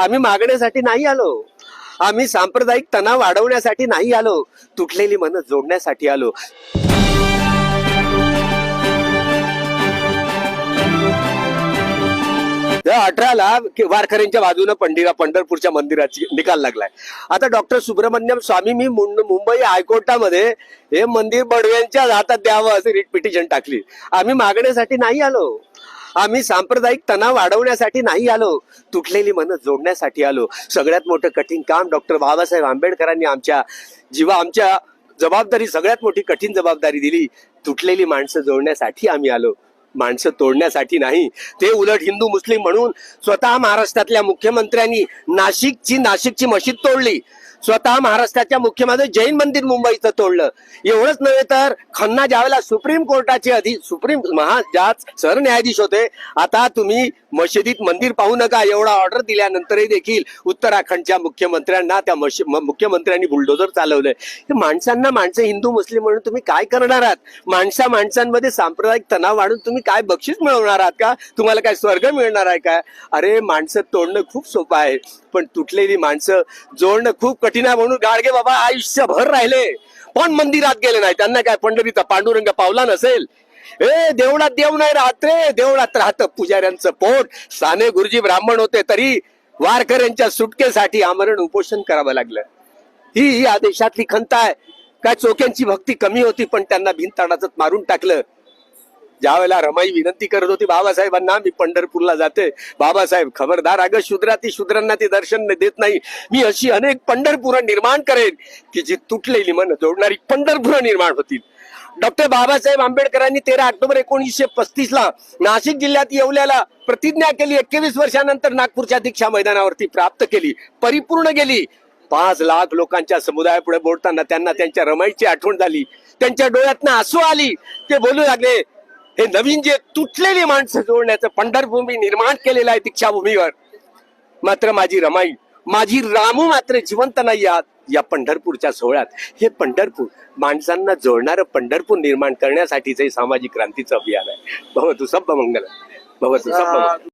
आम्ही मागण्यासाठी नाही आलो. आम्ही सांप्रदायिक तणाव वाढवण्यासाठी नाही आलो. तुटलेली मनं जोडण्यासाठी आलो. अठराला वारकऱ्यांच्या बाजूने पंडिरा पंढरपूरच्या मंदिराची निकाल लागलाय. आता डॉक्टर सुब्रमण्यम स्वामी मी मुंबई हायकोर्टामध्ये हे मंदिर बडव्यांच्या हातात द्यावं असे रिट पिटिशन टाकली. आम्ही मागण्यासाठी नाही आलो. आम्ही सांप्रदायिक तणाव वाढवण्यासाठी नाही आलो तुटलेली मनं जोडण्यासाठी आलो. सगळ्यात मोठं कठीण काम डॉक्टर बाबासाहेब आंबेडकरांनी आमच्या जीवा आमच्या जबाबदारी सगळ्यात मोठी कठीण जबाबदारी दिली. तुटलेली माणसं जोडण्यासाठी आम्ही आलो. माणसं तोडण्यासाठी नाही. ते उलट हिंदू मुस्लिम म्हणून स्वतः महाराष्ट्रातल्या मुख्यमंत्र्यांनी नाशिकची नाशिकची मशीद तोडली. स्वतः महाराष्ट्राच्या मुख्यमंत्री जैन मंदिर मुंबईचं तोडलं. एवढंच नव्हे तर खन्ना ज्यावेळेला सुप्रीम कोर्टाचे अधि सुप्रीम महा ज्यात सरन्यायाधीश होते आता तुम्ही मशिदीत मंदिर पाहू नका एवढा ऑर्डर दिल्यानंतरही देखील उत्तराखंडच्या मुख्यमंत्र्यांना त्या मुख्यमंत्र्यांनी बुलडोजर चालवलंय. माणसांना माणसं हिंदू मुस्लिम म्हणून तुम्ही काय करणार आहात? माणसा माणसांमध्ये सांप्रदायिक तणाव वाढून तुम्ही काय बक्षीस मिळवणार आहात का? तुम्हाला काय स्वर्ग मिळणार आहे का? अरे माणसं तोडणं खूप सोपं आहे पण तुटलेली माणसं जोडणं खूप कठीण आहे म्हणून गाडगे बाबा आयुष्यभर राहिले. पण मंदिरात गेले नाही. त्यांना काय पंढरीचा पांडुरंग पावला नसेल? ए देवळात देव नाही राहत रे. देवळात राहत पुजाऱ्यांचं पोट. साने गुरुजी ब्राह्मण होते तरी वारकऱ्यांच्या सुटकेसाठी आमरण उपोषण करावं लागलं. ही ही आदेशातली खंत आहे. काय चोक्यांची भक्ती कमी होती पण त्यांना भिंताडाच मारून टाकलं. ज्या वेळेला रमाई विनंती करत होती बाबासाहेबांना मी पंढरपूरला जाते. बाबासाहेब खबरदार अगं शुद्राती शूद्रांना ते दर्शन देत नाही. मी अशी अनेक पंढरपुरं निर्माण करेन की जी तुटलेली मन जोडणारी पंढरपुरं निर्माण होतील. डॉक्टर बाबासाहेब आंबेडकरांनी तेरा ऑक्टोबर एकोणीसशे पस्तीस ला नाशिक जिल्ह्यात येवल्याला प्रतिज्ञा केली. एकवीस वर्षानंतर नागपूरच्या दीक्षा मैदानावरती प्राप्त केली. परिपूर्ण गेली. पाच लाख लोकांच्या समुदायापुढे बोलताना त्यांना त्यांच्या रमाईची आठवण झाली. त्यांच्या डोळ्यातनं आसू आली. ते बोलू लागले हे नवीन जे तुटलेली माणसं जोडण्याचं पंढरभूमी निर्माण केलेलं आहे दीक्षाभूमीवर मात्र माझी रमाई माझी रामू मात्र जिवंत नाही आहात या पंढरपूरच्या सोहळ्यात. हे पंढरपूर माणसांना जोडणारं पंढरपूर निर्माण करण्यासाठीचं हे सामाजिक क्रांतीचं अभियान आहे. भवतु सब मंगल भवतु सब्ब